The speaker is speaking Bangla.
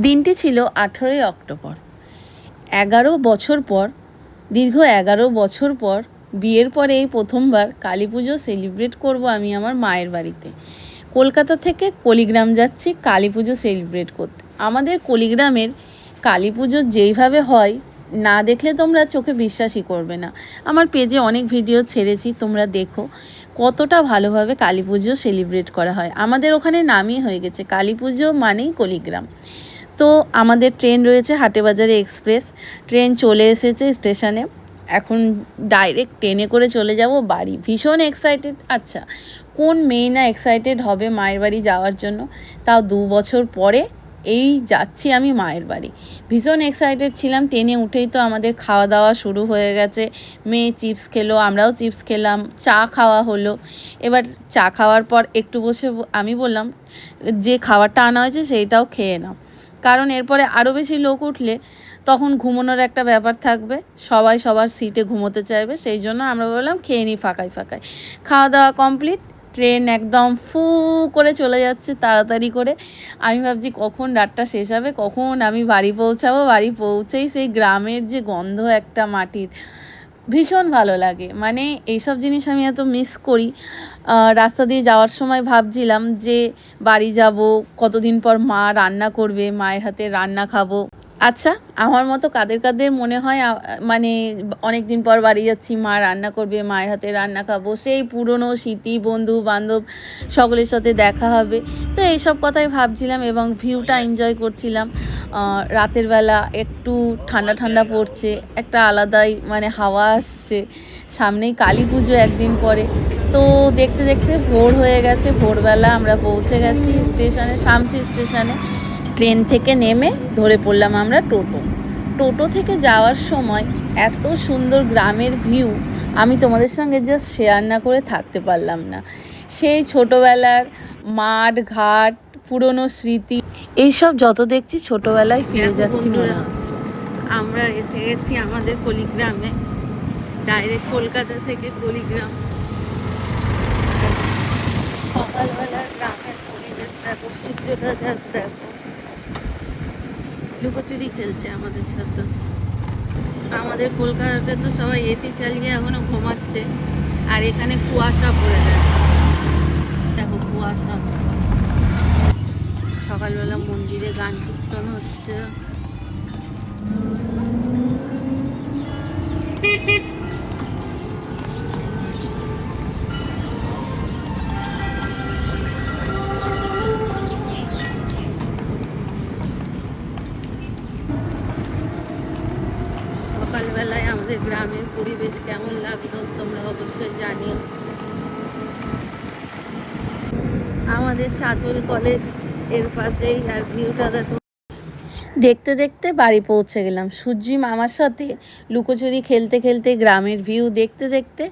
দিনটি ছিল আঠেরোই অক্টোবর। এগারো বছর পর, দীর্ঘ এগারো বছর পর বিয়ের পরে এই প্রথমবার কালী পুজো সেলিব্রেট করব আমি আমার মায়ের বাড়িতে। কলকাতা থেকে কলিগ্রাম যাচ্ছি কালী পুজো সেলিব্রেট করতে। আমাদের কলিগ্রামের কালী পুজো যেইভাবে হয়, না দেখলে তোমরা চোখে বিশ্বাসই করবে না। আমার পেজে অনেক ভিডিও ছেড়েছি, তোমরা দেখো কতটা ভালোভাবে কালী পুজো সেলিব্রেট করা হয়। আমাদের ওখানে নামই হয়ে গেছে। কালী পুজো মানেই কলিগ্রাম। তো আমাদের ট্রেন রয়েছে হাটেবাজারে এক্সপ্রেস। ট্রেন চলে এসেছে স্টেশনে। এখন ডাইরেক্ট ট্রেনে করে চলে যাব বাড়ি। ভীষণ এক্সাইটেড আচ্ছা কোন মেয়ে না এক্সাইটেড হবে মায়ের বাড়ি যাওয়ার জন্য? তাও দু বছর পরে এই যাচ্ছি আমি মায়ের বাড়ি। ভীষণ এক্সাইটেড ছিলাম। ট্রেনে উঠেই তো আমাদের খাওয়া দাওয়া শুরু হয়ে গেছে। মেয়ে চিপস খেলো, আমরাও চিপস খেলাম, চা খাওয়া হলো। এবার চা খাওয়ার পর একটু বসে আমি বললাম, যে খাবারটা আনা হয়েছে সেইটাও খেয়ে নাও। কারণ এরপরে আরও বেশি লোক উঠলে তখন ঘুমানোর একটা ব্যাপার থাকবে। সবাই সবার সিটে ঘুমোতে চাইবে, সেই জন্য আমরা বললাম খেয়ে নিই ফাঁকায় ফাঁকায় খাওয়া দাওয়া কমপ্লিট ট্রেন একদম ফু করে চলে যাচ্ছে তাড়াতাড়ি করে। আমি ভাবছি কখন রাতটা শেষ হবে, কখন আমি বাড়ি পৌঁছাবো? বাড়ি পৌঁছেই সেই গ্রামের যে গন্ধ একটা মাটির ভীষণ ভালো লাগে। মানে এইসব জিনিস আমি এত মিস করি। রাস্তা দিয়ে যাওয়ার সময় ভাবছিলাম যে বাড়ি যাব, কতদিন পর মা রান্না করবে, মায়ের হাতে রান্না খাব। আচ্ছা আমার মতো কাদের কাদের মনে হয় মানে অনেক দিন পর বাড়ি যাচ্ছি, মা রান্না করবে, মায়ের হাতে রান্না খাব, সেই পুরনো স্মৃতি বন্ধু বান্ধব সকলের সাথে দেখা হবে। তো এইসব কথাই ভাবছিলাম এবং ভিউটা এনজয় করছিলাম। রাতের বেলা একটু ঠান্ডা ঠান্ডা পড়ছে, একটা আলাদাই মানে হাওয়া আসছে। সামনেই কালী পুজো একদিন পরে। তো দেখতে দেখতে ভোর হয়ে গেছে, ভোরবেলা আমরা পৌঁছে গেছি স্টেশনে, শামসি স্টেশনে। ট্রেন থেকে নেমে ধরে পড়লাম আমরা টোটো। টোটো থেকে যাওয়ার সময় এত সুন্দর গ্রামের ভিউ, আমি তোমাদের সঙ্গে জাস্ট শেয়ার না করে থাকতে পারলাম না। সেই ছোটোবেলার মাঠ ঘাট পুরনো স্মৃতি। এইসব যত দেখছি ছোটোবেলায় ফিরে যাচ্ছি মনে হচ্ছে। আমরা এসে গেছি আমাদের কলিগ্রামে ডাইরেক্ট কলকাতা থেকে কলিগ্রাম সকালবেলার গ্রামের পরিবেশ দেখো সূর্যটা জাস্ট দেখো। লুকোচুরি খেলছে আমাদের সাথে। আমাদের কলকাতাতে তো সবাই এসি চালিয়ে এখনও ঘুমাচ্ছে। আর এখানে কুয়াশা পড়ে গেছে। দেখো কুয়াশা। সকালবেলা মন্দিরে গান কীর্তন হচ্ছে। সকালবেলায় আমাদের গ্রামের পরিবেশ কেমন লাগল তোমরা অবশ্যই জানিও। আমাদের চাঁচল কলেজের পাশেই আর ভিউটা দেখো। দেখতে দেখতে বাড়ি পৌঁছে গেলাম। সূর্যি মামার সাথে লুকোচুরি খেলতে খেলতে গ্রামের ভিউ দেখতে দেখতে